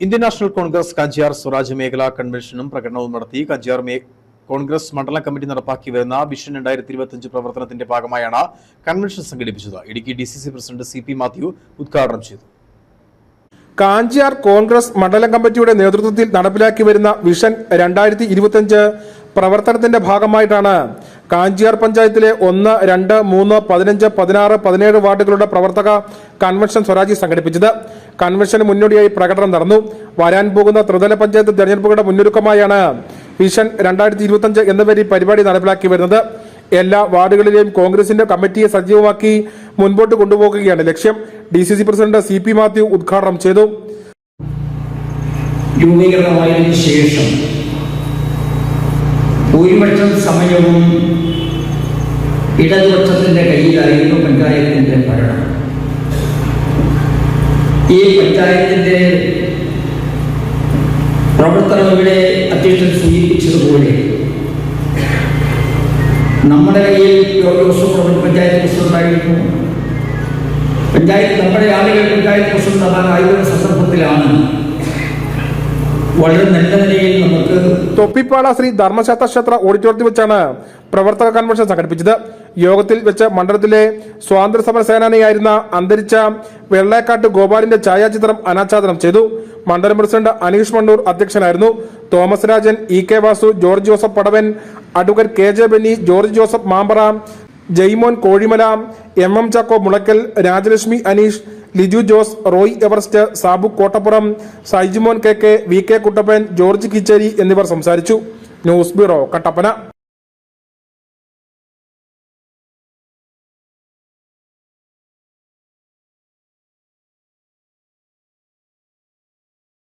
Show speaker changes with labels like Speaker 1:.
Speaker 1: Indian National Congress Kanchiyar Swaraj മേഖലാ കൺവെൻഷനും പ്രകടനവും നടത്തി കഞ്ചിയാർ കോൺഗ്രസ് മണ്ഡലം കമ്മിറ്റി നടപ്പാക്കി വരുന്ന വിഷൻ രണ്ടായിരത്തി ഇരുപത്തിയഞ്ച് പ്രവർത്തനത്തിന്റെ ഭാഗമായാണ് കൺവെൻഷൻ സംഘടിപ്പിച്ചത്. Idukki D C C president C P Mathew ഉദ്ഘാടനം ചെയ്തു.
Speaker 2: കാഞ്ചിയാർ കോൺഗ്രസ് മണ്ഡലം കമ്മിറ്റിയുടെ നേതൃത്വത്തിൽ നടപ്പിലാക്കി വരുന്ന വിഷൻ രണ്ടായിരത്തി ഇരുപത്തിയഞ്ച് പ്രവർത്തനത്തിന്റെ ഭാഗമായിട്ടാണ് കാഞ്ചിയാർ പഞ്ചായത്തിലെ ഒന്ന് രണ്ട് മൂന്ന് പതിനഞ്ച് പതിനാറ് പതിനേഴ് വാർഡുകളുടെ പ്രവർത്തക കൺവെൻഷൻ സ്വരാജി സംഘടിപ്പിച്ചത്. കൺവെൻഷന് മുന്നോടിയായി പ്രകടനം നടന്നു. വരാൻ പോകുന്ന ത്രിതല പഞ്ചായത്ത് തെരഞ്ഞെടുപ്പുകളുടെ മുന്നൊരുക്കമായാണ് വിഷൻ രണ്ടായിരത്തി ഇരുപത്തിയഞ്ച് എന്ന പേരിൽ പരിപാടി നടപ്പിലാക്കി വരുന്നത്. എല്ലാ വാർഡുകളിലെയും കോൺഗ്രസിന്റെ കമ്മിറ്റിയെ സജീവമാക്കി മുൻപോട്ട് കൊണ്ടുപോകുകയാണ് ലക്ഷ്യം. D C C president C P Mathew ഉദ്ഘാടനം ചെയ്തു.
Speaker 3: രൂപീകരണമായതിനു ശേഷം ഭൂരിപക്ഷം സമയവും ഇടതുപക്ഷത്തിന്റെ കയ്യിലായിരുന്നു പഞ്ചായത്തിന്റെ ഭരണം. ഈ പഞ്ചായത്തിന്റെ പ്രവർത്തനം ഇവിടെ അധ്യക്ഷൻ സൂചിപ്പിച്ചതുപോലെ നമ്മുടെ കയ്യിൽ ജോസഫ് പ്രഭു പഞ്ചായത്ത് പ്രസിഡന്റായിരുന്നു പഞ്ചായത്ത് നമ്മുടെ ആളുകൾ പഞ്ചായത്ത് പ്രസിഡന്റാകാനായിരുന്ന സന്ദർഭത്തിലാണ്. വളരെ നല്ല നമുക്ക്
Speaker 2: തൊപ്പിപ്പാള ശ്രീ ധർമ്മശാസ്ത്ര ക്ഷേത്ര ഓഡിറ്റോറിയത്തിൽ വെച്ചാണ് പ്രവർത്തക കൺവെൻഷൻ സംഘടിപ്പിച്ചത്. യോഗത്തിൽ വെച്ച മണ്ഡലത്തിലെ സ്വാതന്ത്ര്യ സമര സേനാനിയായിരുന്ന അന്തരിച്ച വെള്ളേക്കാട്ട് ഗോപാലിന്റെ ഛായാചിത്രം അനാച്ഛാദനം ചെയ്തു. മണ്ഡലം പ്രസിഡന്റ് അനീഷ് മണ്ണൂർ അധ്യക്ഷനായിരുന്നു. Thomas Rajan E K Vasu George Joseph Padavan advocate K J Benny George Joseph Mampara Jaimon Kozhimala M M Chacko Mulakkal Rajalakshmi Aneesh Liju Jose Roy Everest Sabu Kottappuram Saijumon K K V K Kuttappan George Kicheri എന്നിവർ സംസാരിച്ചു. News bureau Kattappana.